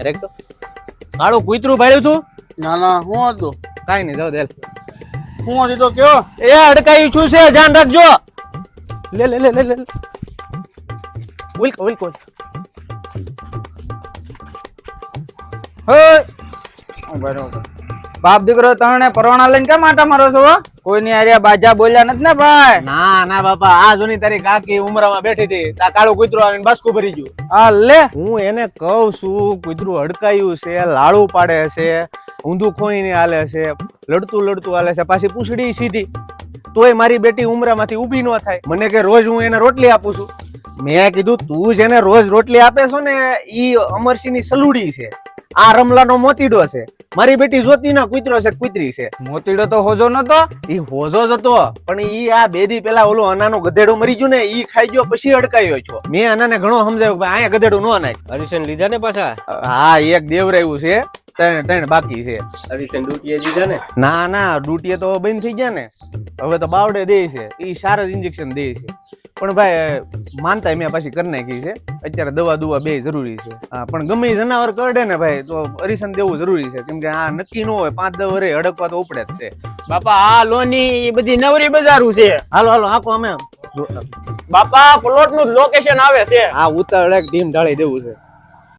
અરે તો કાળું કૂતરું ભાડ્યું તું? ના ના શું હતું. કાઈ નહીં જાવ દેલ હું હતી તો કયો? એ અડકાયું છું છે ધ્યાન રાખજો. લે લે લે લે લે ઉલ્ક ઉલ્ક બરોબર. બાપ દીકરો તને પરવાણા લઈને કેમ આટા મારો છો કોઈની આર્યા બાજા બોલ્યા નથી ને ભાઈ? ના ના બાપા આ જોની તારી કાકી ઉમરામાં બેઠી હતી. તા કાળું કૂતરું આવીને બસકું ભરી ગયું. હા લે. હું એને કહું છું કૂતરું હડકાયું છે લાડુ પાડે છે ઊંધું ખોઈને હાલે છે લડતું લડતું હાલે છે પાછી પૂછડી સીધી. તોય મારી બેટી ઉમરામાંથી ઊભી ન થાય. મને કે રોજ હું એને રોટલી આપું છું. મેં કીધું તું જેને રોજ રોટલી આપે છો ને ઈ અમરસિંહની સલુડી છે. આ રમલાનો મોતીડો છે. મારી બેટી જ્યોતિના કૂતરો છે કૂતરી છે. મોતીડો તો હોજો નતો ઈ હોજો જ હતો. પણ ઈ આ બે દી પેલા ઓલું અનાનો ગધેડો મરી ગયો ને ઈ ખાઈ ગયો પછી અડકાયો છો મેં અનાને ઘણો સમજાવ્યો કે આયા ગધેડું નો નાખ હરીશન લીધા ને પાછા? હા એક દેવરાયું છે ત્રણ ત્રણ બાકી છે. હરીશન ડૂટીએ લીધા ને? ના ના ડૂટીએ તો બંધ થઈ ગયા ને. હવે તો બાવડે દે છે ઈ સારા ઇન્જેક્શન દે છે. પણ ભાઈ માનતા મેં પાછી કરી નાખી છે. અત્યારે દવા દુવા બે જરૂરી છે. હા પણ ગમે જનાવર કરડે ને ભાઈ તો અરીસન દેવું જરૂરી છે. કેમ કે આ નક્કી ન હોય પાંચ દસ વરે અડકવા તો ઉપડે જ છે. બાપા આ લોની બધી નવરી બજારું છે. હાલો હાલો આખો અમે. બાપા પ્લોટનું લોકેશન આવે છે. આ ઉતાવળે ઢીમ ઢાળી દેવું છે.